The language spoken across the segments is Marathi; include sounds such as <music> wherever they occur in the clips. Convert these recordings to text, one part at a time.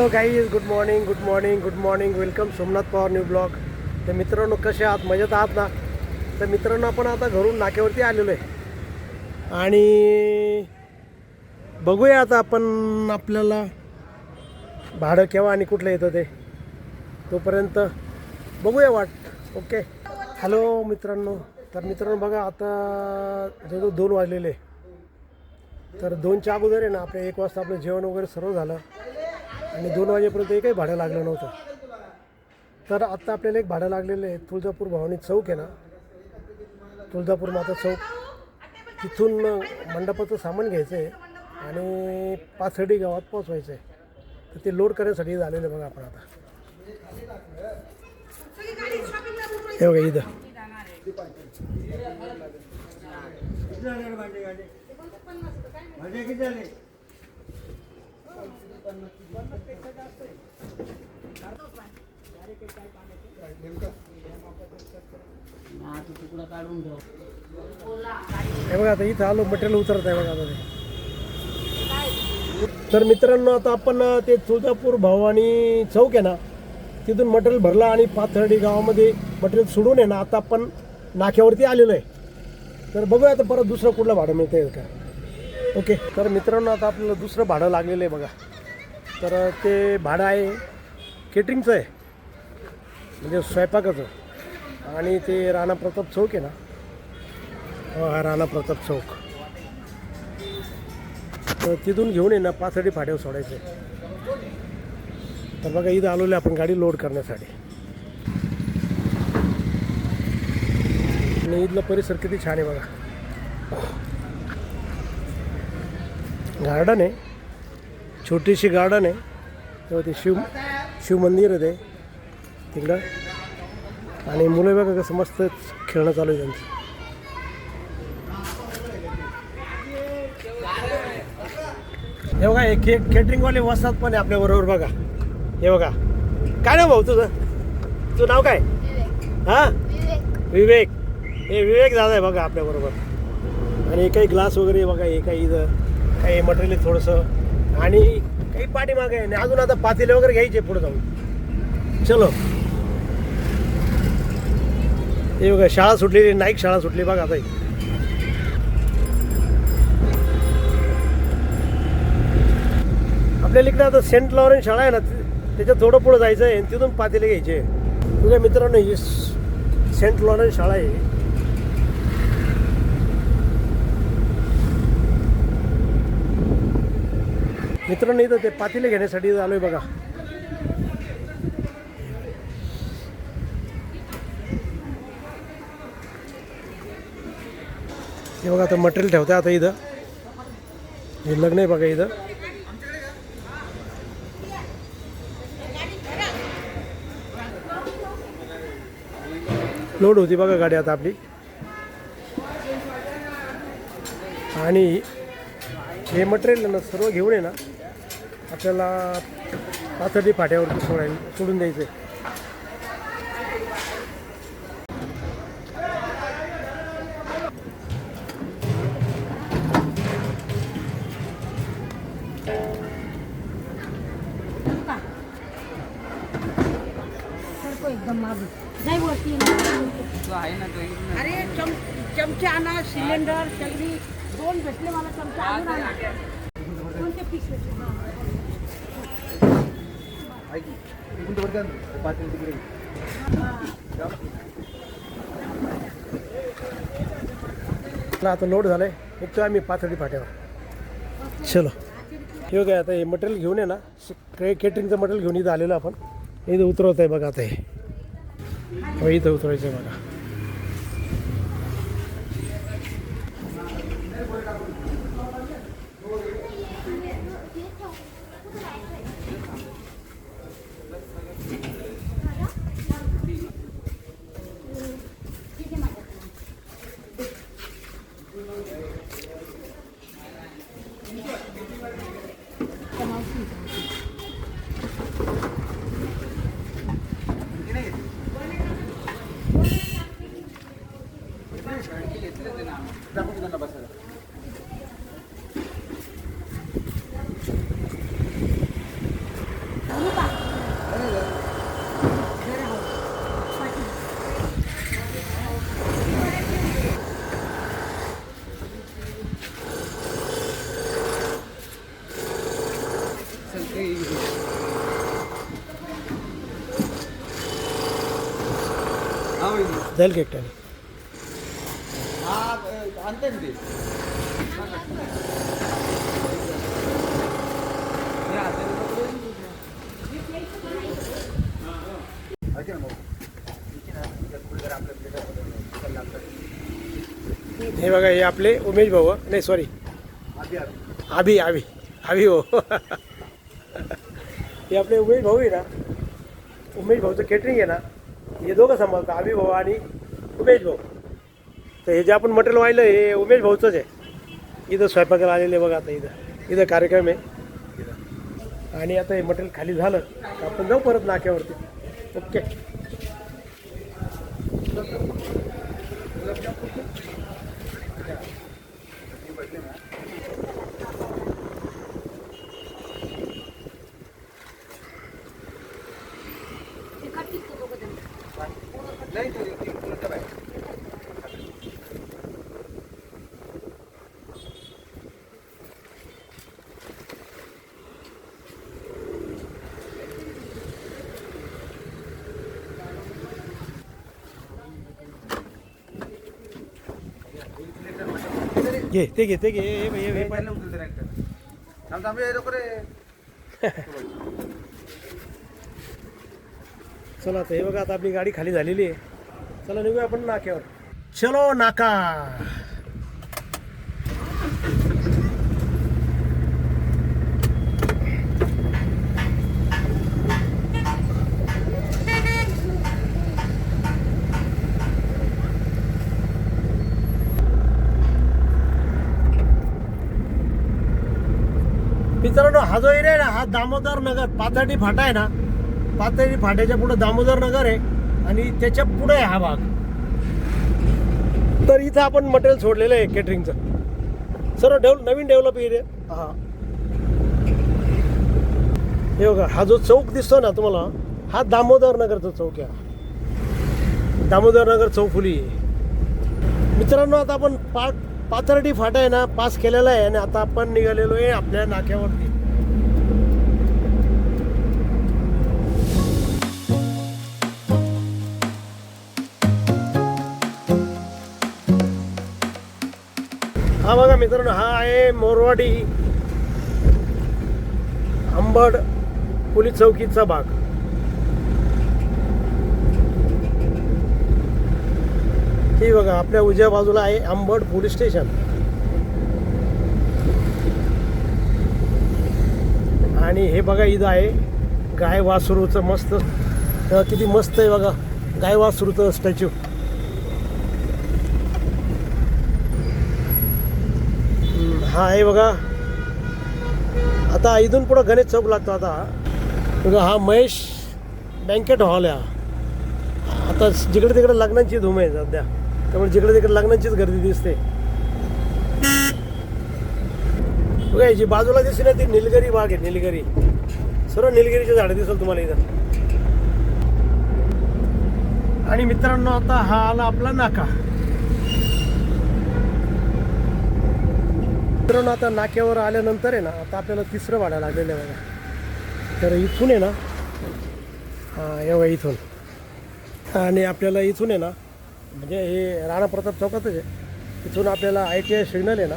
Hello guys good morning good morning good morning welcome Somnath Pawar new blog तर मित्रांनो कसे आहात? मजेत आहात ना? तर मित्रांनो आपण आता घरून नाक्यावरती आलेलो आहे. आणि बघूया आता आपण आपल्याला भाडं केव्हा आणि कुठलं येतं ते. तोपर्यंत बघूया वाट. ओके हॅलो मित्रांनो. तर मित्रांनो बघा आता जवळजवळ दोन वाजलेले. तर दोनच्या अगोदर आहे ना आपल्या एक वाजता आपलं जेवण वगैरे सर्व झालं. आणि दोन वाजेपर्यंत एकही भाडं लागलं नव्हतं. तर आत्ता आपल्याला एक भाडं लागलेलं आहे. तुळजापूर भवानी चौक आहे ना? तुळजापूर माता चौक. तिथून मंडपाचं सामान घ्यायचं आहे आणि पाथर्डी गावात पोचवायचं आहे. तर ते लोड करण्यासाठी झालेलं आहे बघा आपण आता. हे बघा इथं. हे बघा आता इथं आलो मटेरियल उतरत आहे बघा आता ते. तर मित्रांनो आता आपण ते तुळजापूर भवानी चौक आहे ना तिथून मटेरियल भरला आणि पाथर्डी गावामध्ये मटेरियल सोडून आहे ना आता आपण नाक्यावरती आलेलो आहे. तर बघूया आता परत दुसरं कुठलं भाडं मिळतं आहे का. ओके तर मित्रांनो आता आपल्याला दुसरं भाडं लागलेलं आहे बघा. तर ते भाडं आहे केटरिंगचं आहे. म्हणजे स्वयंपाकाचं. आणि ते राणा प्रताप चौक आहे ना? हो, हा राणा प्रताप चौक. तर तिथून घेऊन ये ना पाचसाठी फाट्यावर सोडायचं आहे. तर बघा इथं आलेलो आहे आपण गाडी लोड करण्यासाठी. आणि इथलं परिसर किती छान आहे बघा. गार्डन आहे. छोटीशी गार्डन आहे. तेव्हा ते शिव शिव मंदिर आहे ते. तिकडं. आणि मुलं बघा कसं मस्त खेळणं चालू आहे त्यांचं. हे बघा हे के केटरिंगवाले वसतात पण आहे आपल्याबरोबर बघा. हे बघा. काय नाव भाऊ तुझं? तुझं नाव काय? हां? विवेक. हे विवेक दादा आहे बघा आपल्याबरोबर आणि काही ग्लास वगैरे बघा हे काही इथं काही मटेरियल थोडंसं. आणि काही पाठीमागे आहे. आणि अजून आता पातेले वगैरे घ्यायचे पुढे जाऊन. चलो. हे बघा शाळा सुटलेली नाईक शाळा सुटली बघा आता आपल्याला इकडे आता सेंट लॉरेन्स शाळा आहे ना त्याच्यात थोडं पुढं जायचं आहे आणि तिथून पातेले घ्यायचे तुझ्या मित्रांनो ही सेंट लॉरेन्स शाळा आहे. मित्रांनो इथं ते पातेले घेण्यासाठी आलो आहे बघा. हे बघा आता मटेरियल ठेवतं आता इथं. हे लग्न आहे बघा इथं. लोड होती बघा गाडी आता आपली. आणि हे मटेरियल ना सर्व घेऊन ये ना. आपल्याला पाथर्डी फाट्यावरती सोडायला सोडून द्यायचं आहे आता लोड झालं आहे एक आम्ही पाथर्डी फाट्यावर. चलो. हे काय आता हे मटेरियल घेऊन आहे ना. के केटरिंगचं मटेरियल घेऊन इथं आलेलं आपण. इथं उतरवत आहे बघा आता हे. हो, इथं उतरवायचं आहे बघा. 맛이 जाईल की एकट्याने हे बघा हे आपले उमेश भाऊ. नाही सॉरी आभी आभी आभी हो. <laughs> हे आपले उमेश भाऊ आहे ना उमेश भाऊचं केटरिंग आहे ना हे दोघं सांभाळतात आम्ही भाऊ आणि उमेश भाऊ. तर हे जे आपण मटेरियल वाहिलं हे उमेश भाऊचंच आहे. इथं स्वयंपाकाला आलेले बघा आता इथं. इथं कार्यक्रम आहे. आणि आता हे मटेरियल खाली झालं तर आपण जाऊ परत नाक्यावरती. ओके. एका घे ते घे ते घे हे ये हे- रे चला आता हे बघा आता आपली गाडी खाली झालेली आहे. चला निघूया आपण नाक्यावर. चलो नाका मित्रांनो हा जो एरिया आहे ना हा दामोदर नगर पाथर्डी फाटा आहे ना पाथर्डी फाट्याच्या पुढे दामोदर नगर आहे आणि त्याच्या पुढे आहे हा भाग. तर इथं आपण मटेरियल सोडलेलं आहे केटरिंगचं सर्व डेव्हल नवीन डेव्हलप एरिया हा. हे बघा हा जो चौक दिसतो ना तुम्हाला हा दामोदर नगरचा चौक आहे. दामोदर नगर चौफुली आहे. मित्रांनो आता आपण पा पाथर्डी फाटा आहे ना पास केलेला आहे आणि आता आपण निघालेलो आहे आपल्या नाक्यावरती. हा बघा मित्रांनो हा आहे मोरवाडी अंबड पोलीस चौकीचा भाग. हे बघा आपल्या उजव्या बाजूला आहे अंबड पोलीस स्टेशन. आणि हे बघा इथं आहे गाय वासरूचं मस्त किती मस्त आहे बघा गाय वासरूचं स्टॅच्यू हा आहे बघा. आता इथून पुढं गणेश चौक लागतो आता. बघा हा महेश बँकेट हॉल आहे आता जिकडे तिकडे लग्नांची धूम आहे सध्या. त्यामुळे जिकडे तिकडे लग्नांचीच गर्दी दिसते. बघा जी बाजूला दिसली ना ती निलगिरी बाग आहे निलगिरी. सर्व निलगिरीची झाडं दिसल तुम्हाला इथं. आणि मित्रांनो आता हा आला आपला नाका. मित्रांनो आता नाक्यावर आल्यानंतर आहे ना आता आपल्याला तिसरं वाडा लागलेलं आहे बघा. तर इथून आहे ना हां एवढा इथून. आणि आपल्याला इथून आहे ना म्हणजे हे राणा प्रताप चौकातच आहे. इथून आपल्याला आय टी आय सिग्नल आहे ना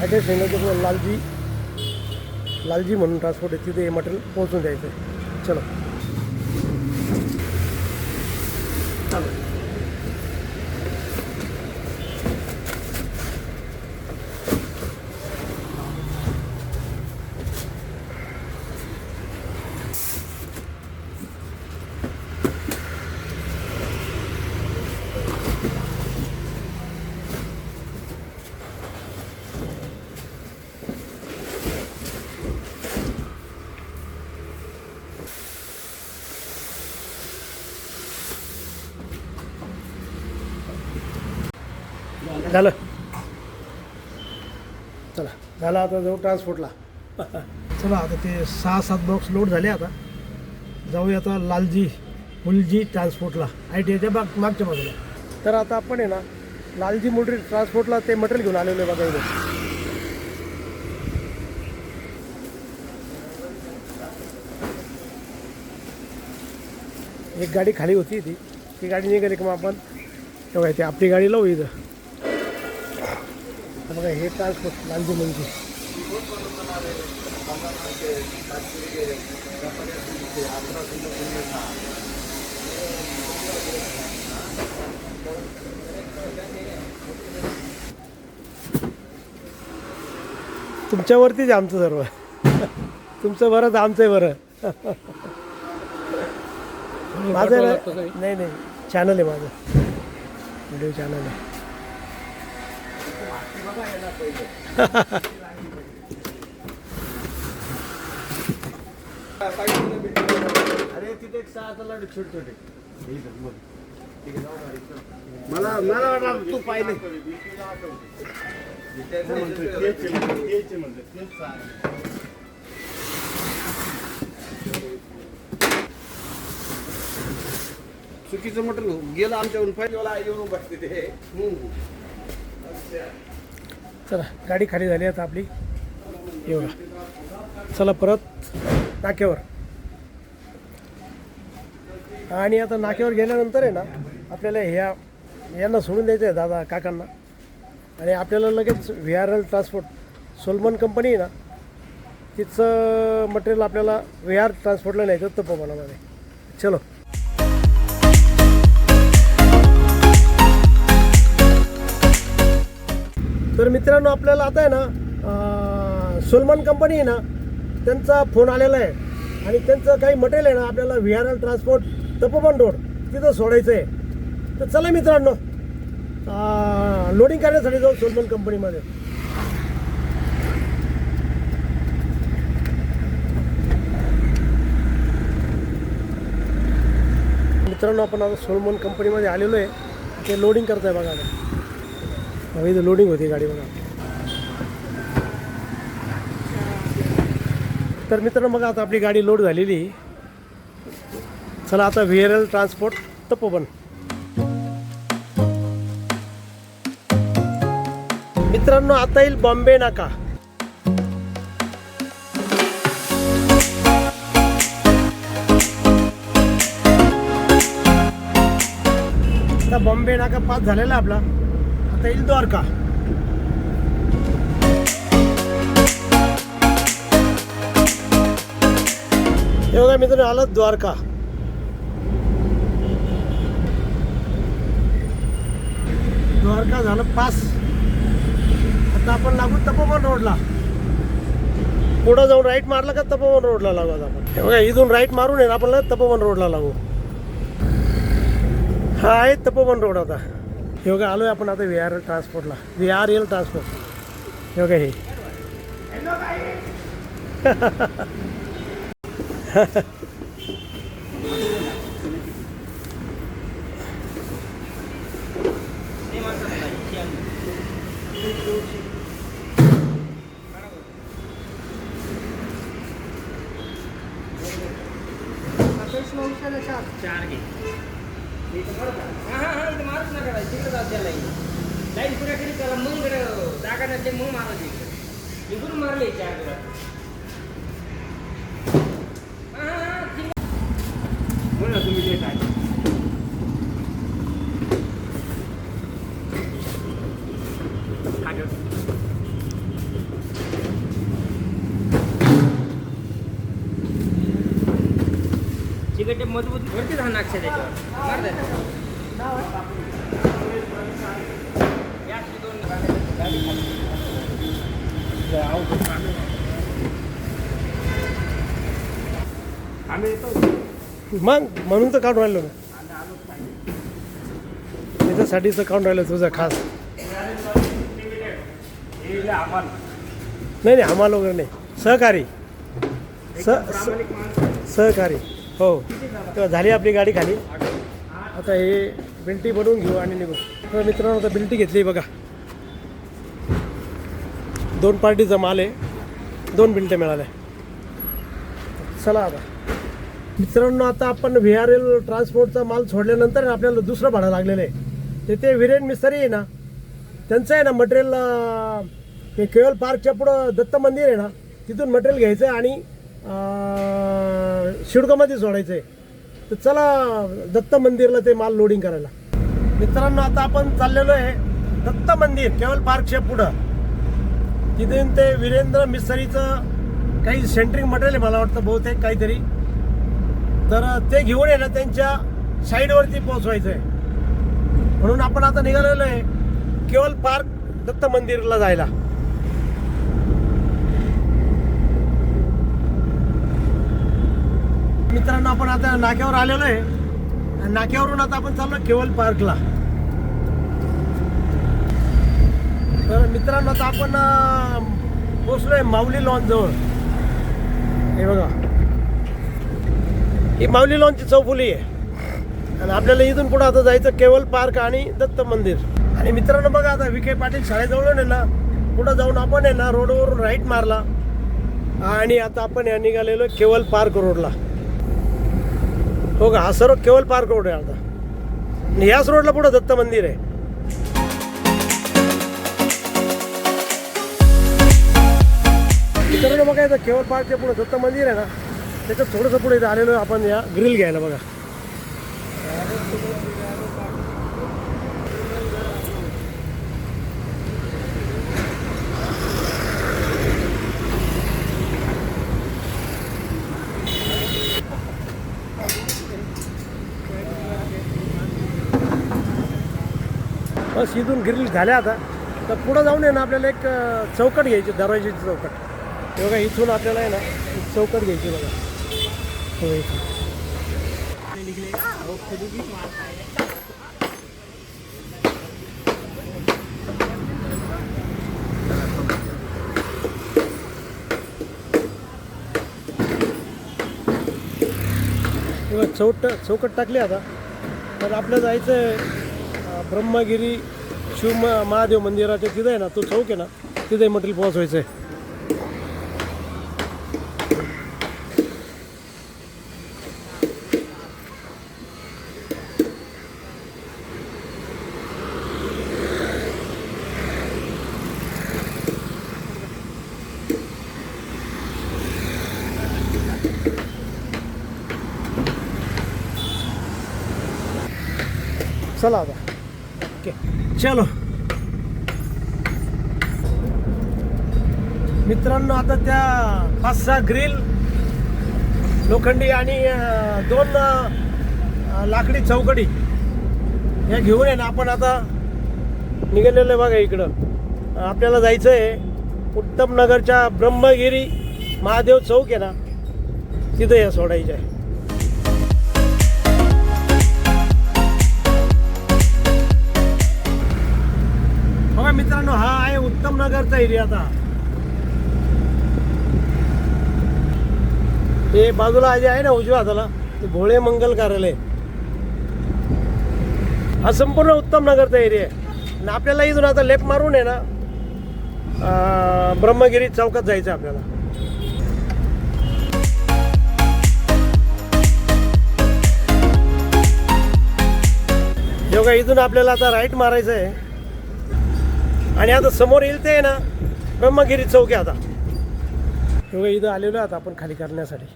I T I signal Lalji Lalji म्हणून ट्रान्सपोर्ट आहे तिथे हे मटेरियल पोहोचून द्यायचं आहे. चलो. चालेल झालं चला झाला आता जाऊ ट्रान्सपोर्टला चला आता ते सहा सात बॉक्स लोड झाले आता. जाऊया आता लालजी मुलजी ट्रान्सपोर्टला आय टी आयच्या बाग मागच्या बाजूला. तर आता आपण आहे ना लालजी मुलजी ट्रान्सपोर्टला ते मटेरियल घेऊन आलेलो आहे बघा इथे. एक गाडी खाली होती ती. ती गाडी निघाली की मग आपण? तेव्हा ते आपली गाडी लावू इथं. बघा हे ट्रान्सपोर्ट लालजी मुलजी तुमच्यावरतीच आमचं सर्व. तुमचं बरं तर आमचं बरं माझं नाही नाही चॅनल आहे माझं. व्हिडिओ चॅनल आहे. अरे तिथे एक सहा लाडू छोटे छोटे मला मला वाटलं तू पाहिले. चुकीचं म्हटलं गेलं आमच्याकडून पहिले येऊन बसते ते. हम्म. चला गाडी खाली झाली आता आपली. येऊ चला परत नाक्यावर. आणि आता नाक्यावर गेल्यानंतर आहे ना आपल्याला ह्या यांना सोडून द्यायचं आहे दादा काकांना. आणि आपल्याला लगेच व्ही आर एल ट्रान्सपोर्ट सोलमन कंपनी आहे ना तिचं मटेरियल आपल्याला व्ही आर ट्रान्सपोर्टला न्यायचं तपोवनामध्ये चलो. तर मित्रांनो आपल्याला आता आहे ना अं, कंपनी आहे ना त्यांचा फोन आलेला आहे. आणि त्यांचं काही मटेरियल आहे ना आपल्याला V R L transport Tapovan road तिथं सोडायचं आहे. तर चला मित्रांनो लोडिंग करण्यासाठी जाऊ सोलमन कंपनीमध्ये मित्रांनो आपण आता सोलमन कंपनीमध्ये आलेलो आहे. ते लोडिंग करत आहे बघा आता बघा लोडिंग होती गाडी बघा तर मित्रांनो मग आता आपली गाडी लोड झालेली आहे. चला आता व्ही एल ट्रान्सपोर्ट तपोवन. मित्रांनो आता येईल बॉम्बे नाका. आता बॉम्बे नाका पास झालेला आपला. आता येईल द्वारका. हे मित्र मित्रांनो आलं द्वारका. द्वारका झालं पास. आता आपण लागू तपोवन रोडला. पुढं जाऊन राईट मारला का तपोवन रोडला लागू आता आपण? बघा इथून राईट मारून आहे आपण तपोवन रोडला लागू. हा आहे तपोवन रोड आता. हे बघा आलोय आपण आता व्ही आर एल ट्रान्सपोर्टला व्ही आर एल ट्रान्सपोर्ट हे बघा हे चार घे हा इथं मारूच नका तिकडे जाऊ त्या लाईन लाईन पुऱ्या त्याला मग जागा नसते मग मारायची इकडे इकडून मारले चार तुला हा हा हा ठीक आहे. तुम्ही जे काय चिकटे मजबूत वरती राहा नाक्ष त्याच्यावर. मार मग म्हणून तर काढून राहिलो ना त्याच्यासाठीच तर काढून राहिलो तुझं खास. नाही नाही आम्हाला वगैरे नाही. सहकारी. सहकारी. हो. तेव्हा झाली आपली गाडी खाली. आता हे बिल्टी बनवून घेऊ आणि निघू. तर मित्रांनो आता बिल्टी घेतली बघा. दोन पार्टीचा माल आहे. दोन बिल्ट्या मिळाल्या. चला आता. मित्रांनो आता आपण व्ही आर एल ट्रान्सपोर्टचा माल सोडल्यानंतर ना आपल्याला दुसरं भाडं लागलेलं आहे. तिथे विरेन मिस्त्री आहे ना त्यांचं आहे ना मटेरियल ते केवळ पार्कच्या पुढं दत्त मंदिर आहे ना तिथून मटेरियल घ्यायचं आहे आणि शिडकोमध्ये सोडायचं आहे. तर चला दत्त मंदिरला ते माल लोडिंग करायला. मित्रांनो आता आपण चाललेलो आहे दत्त मंदिर केवळ पार्कच्या पुढं. तिथून ते वीरेंद्र मिसरीचं काही सेंटरिंग मटेरियल आहे मला वाटतं बहुतेक काहीतरी. तर ते घेऊन आहे ना त्यांच्या साईडवरती पोहोचवायचं आहे. म्हणून आपण आता निघालेलो आहे केवळ पार्क दत्त मंदिरला जायला. मित्रांनो आपण आता नाक्यावर आलेलो आहे. आणि नाक्यावरून आता आपण चाललो केवल पार्कला. तर मित्रांनो आता आपण पोचलोय माऊली लॉन जवळ. हे बघा. ही माऊली लॉनची चौफुली आहे. आणि आपल्याला इथून पुढे आता जायचं केवल पार्क आणि दत्त मंदिर. आणि मित्रांनो बघा आता विखे पाटील शाळेजवळून आहे ना पुढं जाऊन आपण आहे ना रोडवरून राईट मारला. आणि आता आपण या निघालेलो केवल पार्क रोडला. हो का? हा सर्व केवळ पार्क रोड आहे आता. आणि ह्याच रोडला पुढं दत्त मंदिर आहे. मित्रांनो बघा इथं केवळ पार्कच्या पुढे दत्त मंदिर आहे ना त्याच्यात थोडंसं पुढे इथं आलेलो आपण या ग्रिल घ्यायला बघा. बस इथून ग्रिल झाल्या आता. तर पुढं जाऊन आहे ना आपल्याला एक चौकट घ्यायची दरवाजेची चौकट. हे बघा इथून आपल्याला आहे ना एक चौकट घ्यायची बघा. हो इथून. किंवा चौट चौकट टाकली आता. तर आपलं जायचं आहे ब्रह्मगिरी शिव महादेव मंदिराच्या तिथं आहे ना तो चौक आहे ना तिथे मटेरियल पोहोचवायचं आहे. चला आता. चलो. मित्रांनो आता त्या पाच सहा ग्रिल लोखंडी आणि दोन लाकडी चौकडी या घेऊन आहे ना. आपण आता निघालेलं आहे बघा इकडं. आपल्याला जायचं आहे उत्तम नगरच्या ब्रह्मगिरी महादेव चौक आहे ना. तिथं या सोडायचं आहे. मित्रांनो हा आहे उत्तम नगरचा एरिया आता. ते बाजूला जे आहे ना उजव्या हाताला ते भोळे मंगल कार्यालय. हा संपूर्ण उत्तम नगरचा एरिया आहे. आणि आपल्याला इथून आता लेप मारून आहे ना ब्रह्मगिरी चौकात जायचं आपल्याला. जेव्हा इथून आपल्याला आता राईट मारायचं आहे. आणि आता समोर येईल ते आहे ना ब्रह्मगिरी चौक आहे आता. तेव्हा इथं आलेलो आता आपण खाली करण्यासाठी.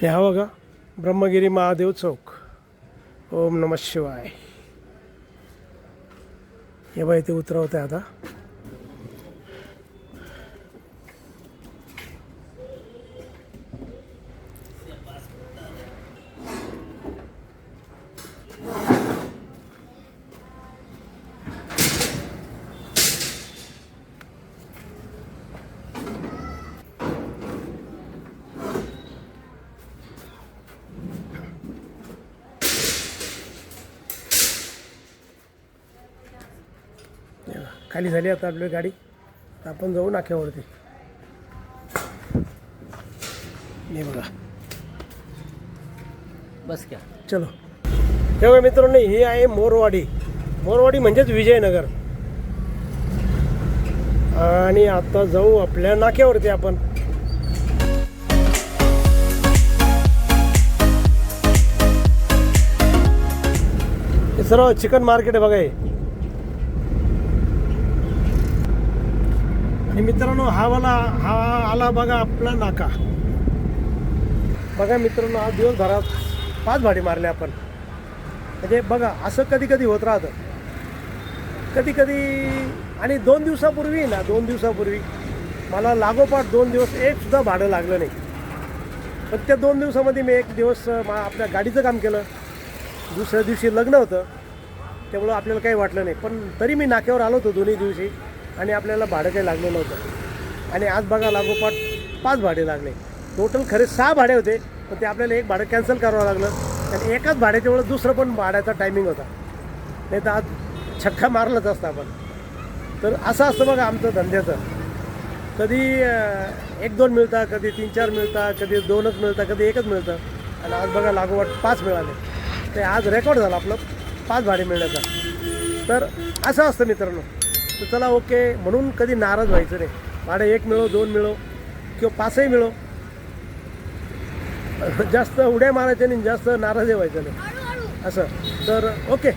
हे हा बघा ब्रह्मगिरी महादेव चौक. ओम नम शिवाय. हे बघा इथे उतरवत आहे आता. खाली झाली आता आपली गाडी. आपण जाऊ नाक्यावरती. हे बघा. बस क्या चलो. तेव्हा मित्रांनो हे आहे मोरवाडी. मोरवाडी म्हणजेच विजयनगर. आणि आता जाऊ आपल्या नाक्यावरती आपण. हे सर्व चिकन मार्केट आहे बघा हे. आणि मित्रांनो हा वाला हा आला बघा आपला नाका. बघा मित्रांनो आज दिवसभरात पाच भाडे मारले आपण. म्हणजे बघा असं कधी कधी होत राहतं. कधी कधी आणि दोन दिवसापूर्वी ना दोन दिवसापूर्वी मला लागोपाठ दोन दिवस एक सुद्धा भाडं लागलं नाही. पण त्या दोन दिवसामध्ये मी एक दिवस मा आपल्या गाडीचं काम केलं. दुसऱ्या दिवशी लग्न होतं. त्यामुळं आपल्याला काही वाटलं नाही. पण तरी मी नाक्यावर आलो होतो दोन्ही दिवशी. आणि आपल्याला भाडं काही लागलं नव्हतं. आणि आज बघा लागोपाठ पाच भाडे लागले. टोटल खरे सहा भाडे होते पण ते आपल्याला एक भाडं कॅन्सल करावं लागलं. आणि एकाच भाड्याच्या वेळेस दुसरं पण भाड्याचा टायमिंग होता. नाही तर आज छक्का मारलाच असता आपण. तर असं असतं बघा आमचं धंद्याचं. कधी एक दोन मिळतात कधी तीन चार मिळतात कधी दोनच मिळतात कधी एकच मिळतं. आणि आज बघा लागोपाठ पाच मिळाले. ते आज रेकॉर्ड झालं आपलं पाच भाडे मिळण्याचा. तर असं असतं मित्रांनो. तर चला ओके. म्हणून कधी नाराज व्हायचं नाही भाडे एक मिळो दोन मिळो किंवा पाचही मिळो. जास्त उड्या मारायच्या नाही जास्त नाराज व्हायचं नाही. असं. तर ओके.